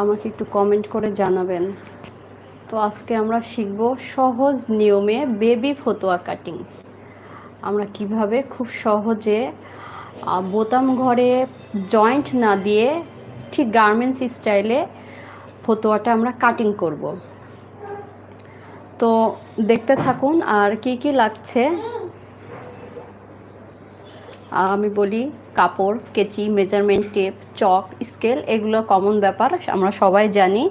আমাকে একটু কমেন্ট করে জানাবেন। তো আজকে আমরা শিখব সহজ নিয়মে বেবি ফতোয়া কাটিং আমরা কীভাবে খুব সহজে বোতাম ঘরে জয়েন্ট না দিয়ে ঠিক গার্মেন্টস স্টাইলে ফতোয়াটা আমরা কাটিং করব। তো দেখতে থাকুন আর কি কি লাগছে। আমি বলি কাপড়, কেচি মেজারমেন্ট টেপ চক স্কেল এগুলো কমন ব্যাপার, আমরা সবাই জানি।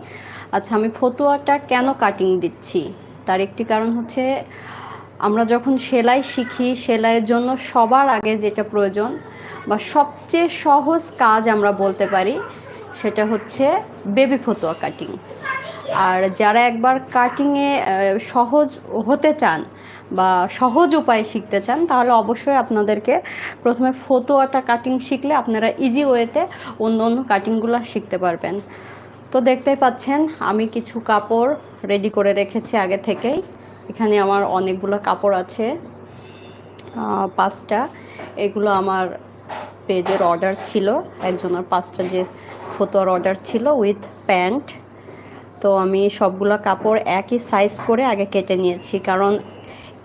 আচ্ছা আমি ফতুয়াটা কেন কাটিং দিচ্ছি? তার একটি কারণ হচ্ছে, আমরা যখন সেলাই শিখি, সেলাইয়ের জন্য সবার আগে যেটা প্রয়োজন বা সবচেয়ে সহজ কাজ আমরা বলতে পারি, সেটা হচ্ছে বেবি ফতুয়া কাটিং আর যারা একবার কাটিংয়ে সহজ হতে চান বা সহজ উপায়ে শিখতে চান, তাহলে অবশ্যই আপনাদেরকে প্রথমে ফতোয়াটা কাটিং শিখলে আপনারা ইজি ওয়েতে অন্য অন্য কাটিংগুলো শিখতে পারবেন। তো দেখতেই পাচ্ছেন, আমি কিছু কাপড় রেডি করে রেখেছি আগে থেকেই। এখানে আমার অনেকগুলো কাপড় আছে পাঁচটা। এগুলো আমার পেজের অর্ডার ছিল, একজনের পাঁচটা যে ফতোয়ার অর্ডার ছিল উইথ প্যান্ট তো আমি সবগুলো কাপড় একই সাইজ করে আগে কেটে নিয়েছি, কারণ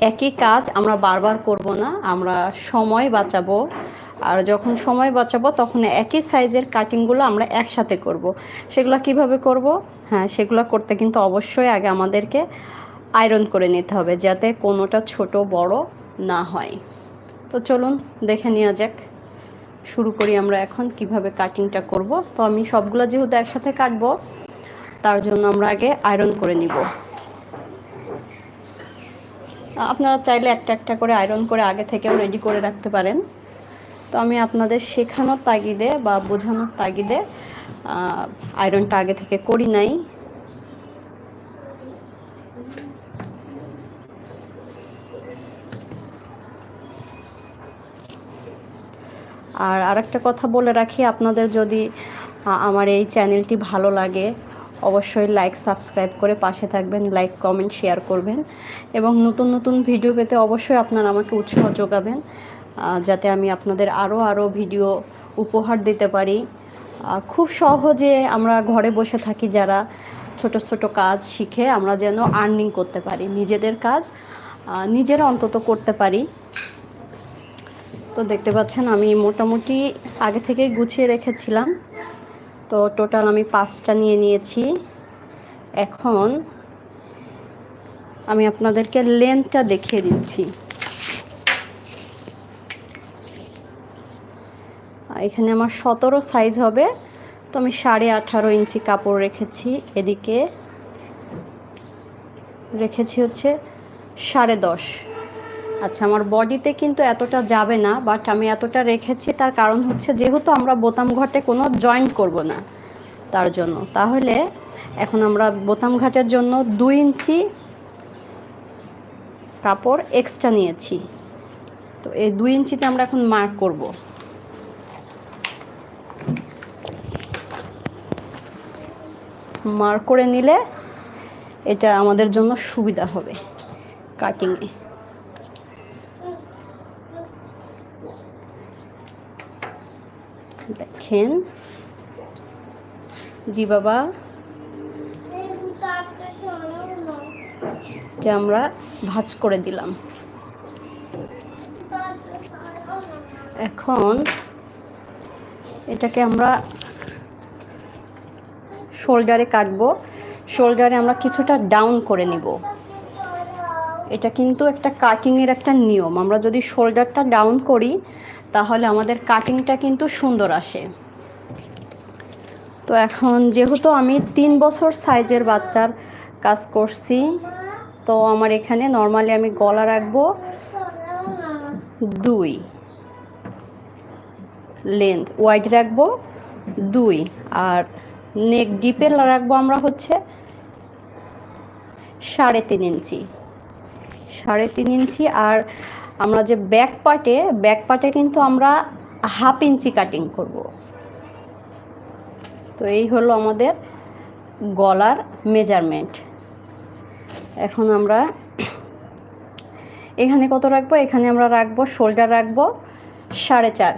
একই কাজ আমরা বারবার করব না, আমরা সময় বাঁচাবো। আর যখন সময় বাঁচাবো, তখন একই সাইজের কাটিংগুলো আমরা একসাথে করব। সেগুলো কীভাবে করব? হ্যাঁ সেগুলো করতে কিন্তু অবশ্যই আগে আমাদেরকে আয়রন করে নিতে হবে, যাতে কোনোটা ছোট, বড় না হয়। তো চলুন, দেখে নেওয়া যাক। শুরু করি আমরা এখন কীভাবে কাটিংটা করব। তো আমি সবগুলো যেহেতু একসাথে কাটবো, তার জন্য আমরা আগে আয়রন করে নিব। আপনারা চাইলে একটা একটা করে আয়রন করে আগে থেকেও রেডি করে রাখতে পারেন। তো আমি আপনাদের শেখানোর তাগিদে বা বোঝানোর তাগিদে আয়রনটা আগে থেকে করি নাই। আর আরেকটা কথা বলে রাখি, আপনাদের যদি আমার এই চ্যানেলটি ভালো লাগে অবশ্যই লাইক সাবস্ক্রাইব করে পাশে থাকবেন লাইক কমেন্ট শেয়ার করবেন এবং নতুন নতুন ভিডিও পেতে অবশ্যই আপনারা আমাকে উৎসাহ যোগাবেন যাতে আমি আপনাদের আরও আরও ভিডিও উপহার দিতে পারি। খুব সহজে আমরা ঘরে বসে থাকি যারা ছোট ছোট কাজ শিখে আমরা যেন আর্নিং করতে পারি, নিজেদের কাজ নিজেরা অন্তত করতে পারি। তো দেখতে পাচ্ছেন আমি মোটামুটি আগে থেকেই গুছিয়ে রেখেছিলাম। তো টোটাল আমি পাঁচটা নিয়ে নিয়েছি। এখন আমি আপনাদেরকে লেন্থটা দেখিয়ে দিচ্ছি। এখানে আমার সতেরো সাইজ হবে। তো আমি সাড়ে আঠারো ইঞ্চি কাপড় রেখেছি। এদিকে রেখেছি হচ্ছে সাড়ে দশ। আচ্ছা আমার বডিতে কিন্তু এতটা যাবে না বাট আমি এতটা রেখেছি, তার কারণ হচ্ছে যেহেতু আমরা বোতাম ঘাটে কোনো জয়েন্ট করব না তার জন্য। তাহলে এখন আমরা বোতাম ঘাটের জন্য দুই ইঞ্চি কাপড় এক্সট্রা নিয়েছি। তো এই দুই ইঞ্চিতে আমরা এখন মার্ক করব। মার্ক করে নিলে এটা আমাদের জন্য সুবিধা হবে কাটিংয়ে দেখেন। জি বাবা। যে আমরা ভাজ করে দিলাম। এখন এটাকে আমরা শোল্ডারে কাটবো। শোল্ডারে আমরা কিছুটা ডাউন করে নিব। এটা কিন্তু একটা কাটিংয়ের একটা নিয়ম। আমরা যদি শোল্ডারটা ডাউন করি, তাহলে আমাদের কাটিংটা কিন্তু সুন্দর আসে। তো এখন যেহেতু আমি তিন বছর সাইজের বাচ্চার কাজ করছি, তো আমার এখানে নর্মালি আমি গলা রাখব দুই। লেন্থ ওয়াইড রাখব দুই। আর নেক ডিপে রাখব আমরা হচ্ছে সাড়ে তিন ইঞ্চি সাড়ে তিন ইঞ্চি আর আমরা যে ব্যাক পার্টে ব্যাক পার্টে কিন্তু আমরা হাফ ইঞ্চি কাটিং করব। তো এই হলো আমাদের গলার মেজারমেন্ট এখন আমরা এখানে কত রাখব? এখানে আমরা রাখব শোল্ডার রাখব, সাড়ে চার।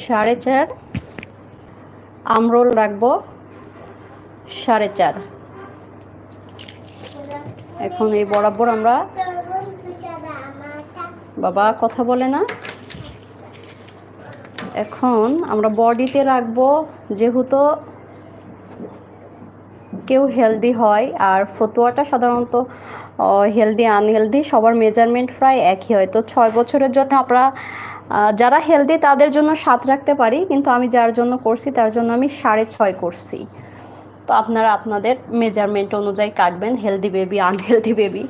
সাড়ে চার আমরোল রাখব, সাড়ে চার। এখন এই বরাবর আমরা বাবা কথা বলে না। এখন আমরা বডিতে রাখব, যেহেতু কেউ হেলদি হয়, আর ফতুয়াটা সাধারণত হেলদি আনহেলদি সবার মেজারমেন্ট প্রায় একই হয়। তো ছয় বছরের জন্য আমরা যারা হেলদি তাদের জন্য সাত রাখতে পারি, কিন্তু আমি যার জন্য করছি, তার জন্য আমি সাড়ে ছয় করছি। তো আপনারা আপনাদের মেজারমেন্ট অনুযায়ী কাটবেন। হেলদি বেবি আনহেলদি বেবি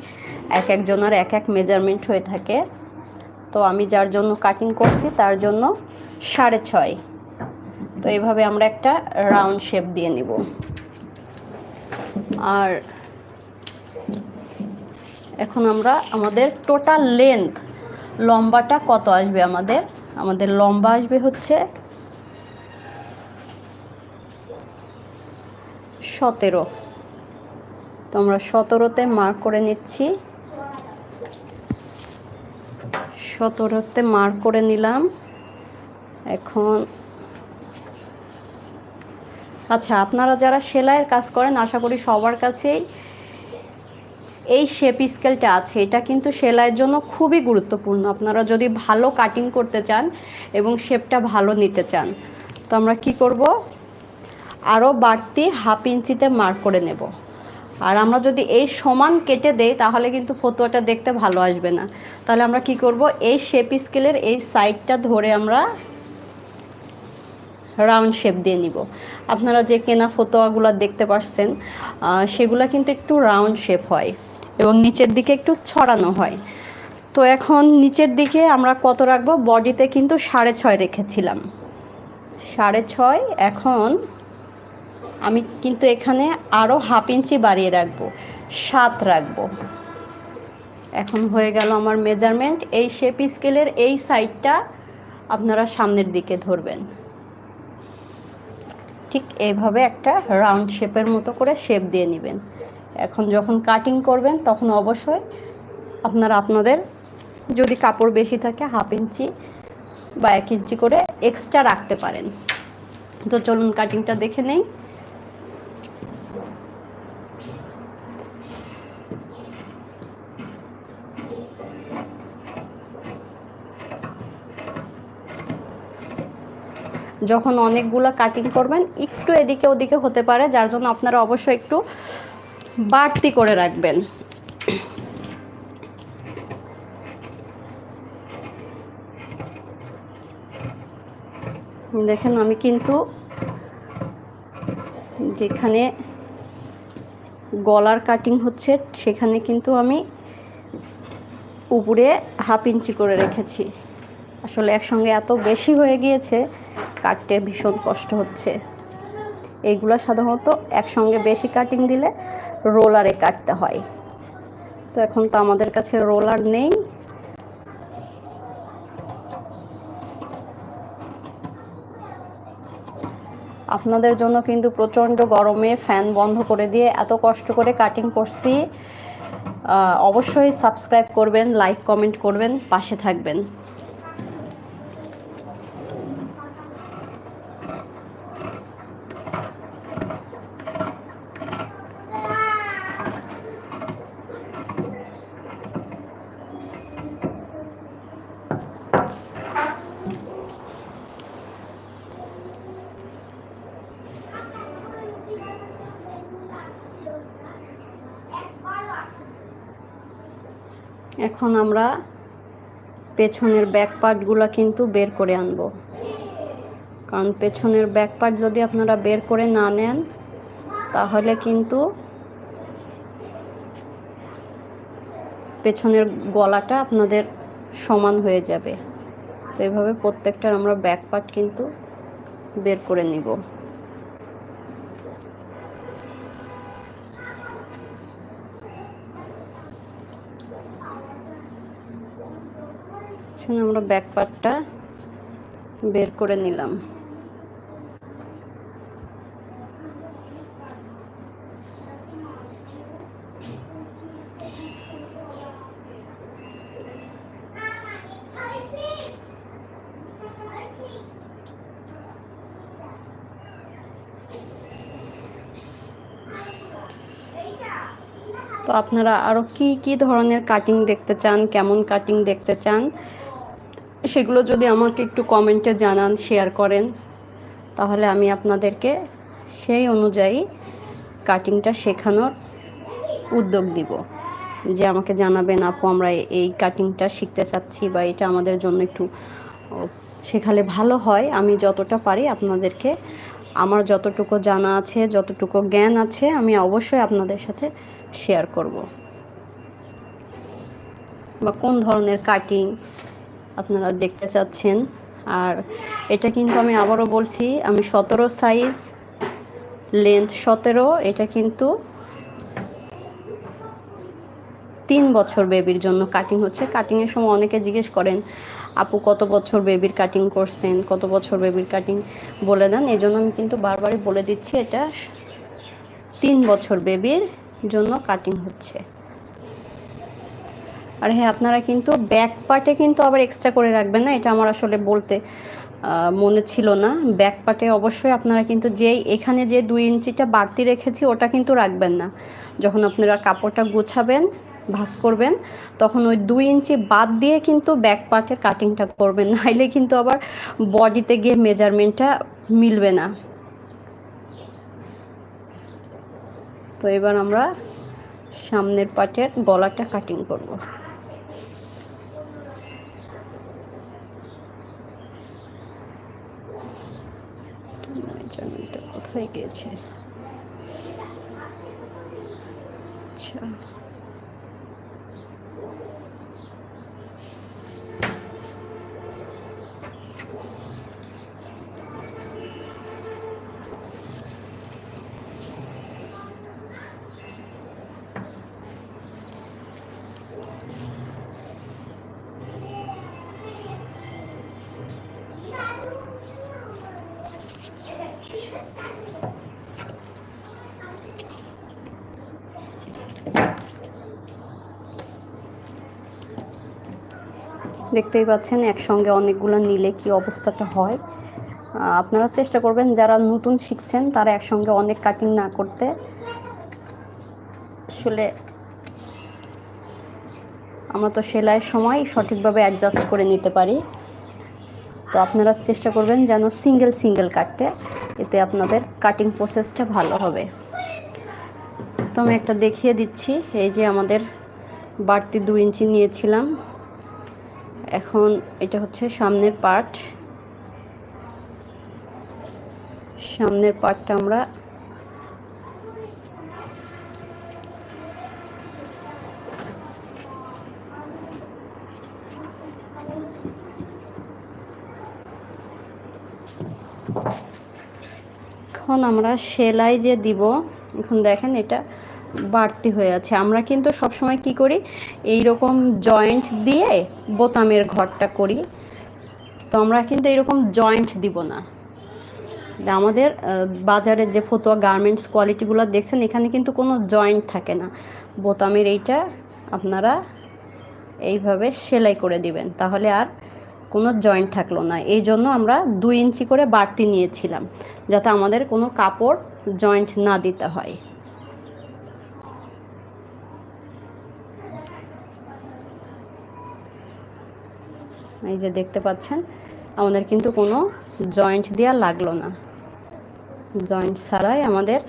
এক একজনের এক এক মেজারমেন্ট হয়ে থাকে। তো আমি যার জন্য কাটিং করছি, তার জন্য সাড়ে ছয়। তো এইভাবে আমরা একটা রাউন্ড শেপ দিয়ে নিব। আর এখন আমরা আমাদের টোটাল লেন্থ লম্বাটা কত আসবে আমাদের? আমাদের লম্বা আসবে হচ্ছে সতেরো। তো আমরা সতেরোতে মার্ক করে নিচ্ছি। সতেরোতে মার্ক করে নিলাম। এখন আচ্ছা আপনারা যারা সেলাইয়ের কাজ করেন, আশা করি সবার কাছেই এই শেপ স্কেলটা আছে। এটা কিন্তু সেলাইয়ের জন্য খুবই গুরুত্বপূর্ণ। আপনারা যদি ভালো কাটিং করতে চান এবং শেপটা ভালো নিতে চান, তো আমরা কি করব? আরও বাড়তি হাফ ইঞ্চিতে মার্ক করে নেব। আর আমরা যদি এই সমান কেটে দেই, তাহলে কিন্তু ফতুয়াটা দেখতে ভালো আসবে না। তাহলে আমরা কি করব? এই শেপ স্কেলের এই সাইডটা ধরে আমরা রাউন্ড শেপ দিয়ে নিব। আপনারা যে কেনা ফতোয়াগুলো দেখতে পাচ্ছেন সেগুলো কিন্তু একটু রাউন্ড শেপ হয় এবং নিচের দিকে একটু ছড়ানো হয়। তো এখন নিচের দিকে আমরা কত রাখব? বডিতে কিন্তু সাড়ে ছয় রেখেছিলাম। সাড়ে ছয় এখন আমি কিন্তু এখানে আরও হাফ ইঞ্চি বাড়িয়ে রাখব, সাত রাখব। এখন হয়ে গেল আমার মেজারমেন্ট এই শেপ স্কেলের এই সাইডটা আপনারা সামনের দিকে ধরবেন। ঠিক এইভাবে একটা রাউন্ড শেপের মতো করে শেপ দিয়ে নেবেন। এখন যখন কাটিং করবেন, তখন অবশ্যই আপনারা আপনাদের, যদি কাপড় বেশি থাকে, হাফ ইঞ্চি বা এক ইঞ্চি করে এক্সট্রা রাখতে পারেন। তো চলুন কাটিংটা দেখে নেই। যখন অনেকগুলো কাটিং করবেন, একটু এদিকে ওদিকে হতে পারে, যার জন্য আপনারা অবশ্যই একটু বাড়তি করে রাখবেন। দেখেন, আমি কিন্তু যেখানে গলার কাটিং হচ্ছে, সেখানে কিন্তু আমি উপরে হাফ ইঞ্চি করে রেখেছি। আসলে একসঙ্গে এত বেশি হয়ে গিয়েছে কাটতে ভীষণ কষ্ট হচ্ছে। এইগুলো সাধারণত একসঙ্গে বেশি কাটিং দিলে রোলারে কাটতে হয়। তো এখন তো আমাদের কাছে রোলার নেই। আপনাদের জন্য কিন্তু প্রচণ্ড গরমে ফ্যান বন্ধ করে দিয়ে এত কষ্ট করে কাটিং করছি। অবশ্যই সাবস্ক্রাইব করবেন লাইক কমেন্ট করবেন, পাশে থাকবেন। এখন আমরা পেছনের ব্যাক পার্টগুলো কিন্তু বের করে আনব। কারণ পেছনের ব্যাক পার্ট যদি আপনারা বের করে না নেন, তাহলে কিন্তু পেছনের গলাটা আপনাদের সমান হয়ে যাবে। তো এভাবে প্রত্যেকটার আমরা ব্যাক পার্ট কিন্তু বের করে নিব। পাচ্ছেন আমরা ব্যাক বের করে নিলাম। তো আপনারা আরও কি কি ধরনের কাটিং দেখতে চান? কেমন কাটিং দেখতে চান? সেগুলো যদি আমাকে একটু কমেন্টে জানান শেয়ার করেন, তাহলে আমি আপনাদেরকে সেই অনুযায়ী কাটিংটা শেখানোর উদ্যোগ দিব। যে আমাকে জানাবেন, আপু, আমরা এই কাটিংটা শিখতে চাচ্ছি বা এটা আমাদের জন্য একটু শেখালে ভালো হয়। আমি যতটা পারি আপনাদেরকে, আমার যতটুকু জানা আছে, যতটুকু জ্ঞান আছে, আমি অবশ্যই আপনাদের সাথে শেয়ার করব। বা কোন ধরনের কাটিং আপনারা দেখতে চাচ্ছেন। আর এটা কিন্তু আমি আবারও বলছি, আমি সতেরো সাইজ, লেন্থ সতেরো, এটা কিন্তু তিন বছর বেবির জন্য কাটিং হচ্ছে। কাটিংয়ের সময় অনেকে জিজ্ঞেস করেন, আপু, কত বছর বেবির কাটিং করছেন? কত বছর বেবির কাটিং বলে দেন। এই জন্য আমি কিন্তু বারবারই বলে দিচ্ছি, এটা তিন বছর বেবির জন্য কাটিং হচ্ছে। আর হ্যাঁ আপনারা কিন্তু ব্যাক পার্টে কিন্তু আবার এক্সট্রা করে রাখবেন না? এটা আমার আসলে বলতে মনে ছিল না। ব্যাক পার্টে অবশ্যই আপনারা কিন্তু যেই, এখানে যে দুই ইঞ্চিটা বাড়তি রেখেছি, ওটা কিন্তু রাখবেন না। যখন আপনারা কাপড়টা গুছাবেন, ভাঁজ করবেন, তখন ওই দুই ইঞ্চি বাদ দিয়ে কিন্তু ব্যাক পার্টের কাটিংটা করবেন। নাইলে কিন্তু আবার বডিতে গিয়ে মেজারমেন্টটা মিলবে না। তো এবার আমরা সামনের পার্টের গলাটা কাটিং করব। মেজারমেন্টটা কোথায় গিয়েছে? আচ্ছা। দেখতেই পাচ্ছেন, একসঙ্গে অনেকগুলো নিলে কি অবস্থাটা হয়। আপনারা চেষ্টা করবেন, যারা নতুন শিখছেন, তারা একসঙ্গে অনেক কাটিং না করতে। আসলে আমরা তো সেলাইয়ের সময় সঠিকভাবে অ্যাডজাস্ট করে নিতে পারি। তো আপনারা চেষ্টা করবেন যেন সিঙ্গেল সিঙ্গেল কাটতে। এতে আপনাদের কাটিং প্রসেসটা ভালো হবে। তো আমি একটা দেখিয়ে দিচ্ছি, এই যে আমাদের বাড়তি দু ইঞ্চি নিয়েছিলাম। এখন এটা হচ্ছে সামনের পার্ট। সামনের পার্টটা আমরা এখন আমরা সেলাই যে দিব, এখন দেখেন এটা বাড়তি হয়ে আছে। আমরা কিন্তু সবসময় কি করি? এই রকম জয়েন্ট দিয়ে বোতামের ঘরটা করি। তো আমরা কিন্তু এরকম জয়েন্ট দিব না। আমাদের আহ, বাজারের যে ফতুয়া গার্মেন্টস কোয়ালিটিগুলো দেখছেন এখানে কিন্তু কোনো জয়েন্ট থাকে না। বোতামের এইটা আপনারা এইভাবে সেলাই করে দিবেন। তাহলে আর কোনো জয়েন্ট থাকল না। এই জন্য আমরা দুই ইঞ্চি করে বাড়তি নিয়েছিলাম যাতে আমাদের কোনো কাপড় জয়েন্ট না দিতে হয়। এই যে দেখতে পাচ্ছেন, আমাদের কিন্তু কোনো জয়েন্ট দেওয়া লাগল না। জয়েন্ট ছাড়াই আমাদের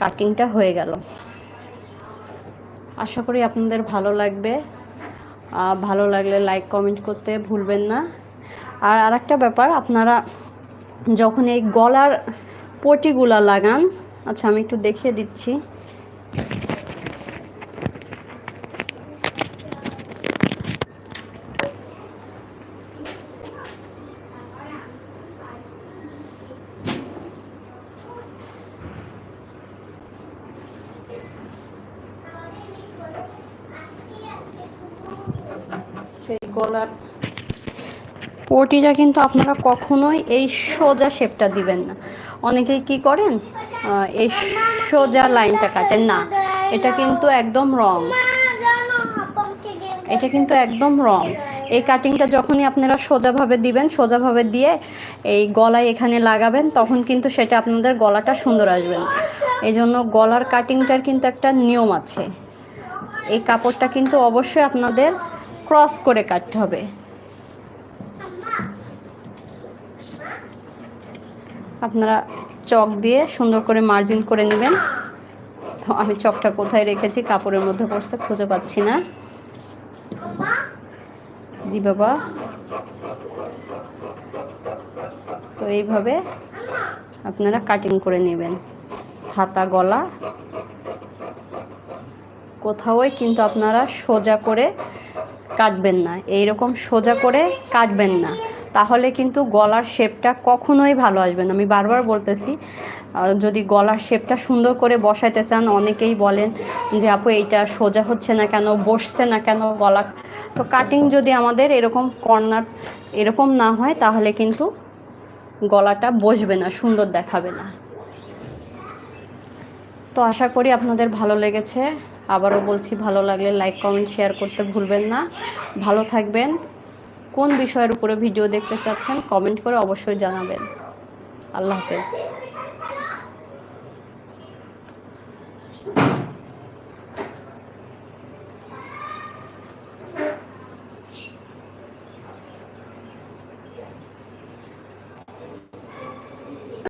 কাটিংটা হয়ে গেল। আশা করি আপনাদের ভালো লাগবে। ভালো লাগলে লাইক কমেন্ট করতে ভুলবেন না। আর আরেকটা ব্যাপার, আপনারা যখন এই গলার পটিগুলা লাগান আচ্ছা আমি একটু দেখিয়ে দিচ্ছি সেই গলার পটিটা কিন্তু আপনারা কখনোই এই সোজা শেপটা দিবেন না। অনেকেই কি করেন? এই সোজা লাইনটা কাটেন। না, এটা কিন্তু একদম রং। এটা কিন্তু একদম রং। এই কাটিংটা যখনই আপনারা সোজাভাবে দিবেন, সোজাভাবে দিয়ে এই গলায় এখানে লাগাবেন, তখন কিন্তু সেটা আপনাদের গলাটা সুন্দর আসবে এই জন্য গলার কাটিংটার কিন্তু একটা নিয়ম আছে। এই কাপড়টা কিন্তু অবশ্যই আপনাদের ক্রস করে কাটতে হবে। আপনারা চক দিয়ে সুন্দর করে মার্জিন করে নেবেন। তো আমি চকটা কোথায় রেখেছি, কাপড়ের মধ্যে পড়ছে, খুঁজে পাচ্ছি না। জি বাবা। তো এইভাবে আপনারা কাটিং করে নেবেন। হাতা, গলা কোথাওই কিন্তু আপনারা সোজা করে কাটবেন না। এইরকম সোজা করে কাটবেন না। তাহলে কিন্তু গলার শেপটা কখনোই ভালো আসবে না। আমি বারবার বলতেছি যদি গলার শেপটা সুন্দর করে বসাইতে চান, অনেকেই বলেন যে, আপু, এইটা সোজা হচ্ছে না কেন? বসছে না কেন গলা? তো কাটিং যদি আমাদের এরকম কর্নার এরকম না হয়, তাহলে কিন্তু গলাটা বসবে না, সুন্দর দেখাবে না। তো আশা করি আপনাদের ভালো লেগেছে। আবারও বলছি, ভালো লাগলে লাইক, কমেন্ট, শেয়ার করতে ভুলবেন না। ভালো থাকবেন। কোন বিষয়ের উপরে ভিডিও দেখতে চাচ্ছেন, কমেন্ট করে অবশ্যই জানাবেন। আল্লাহ হাফেজ।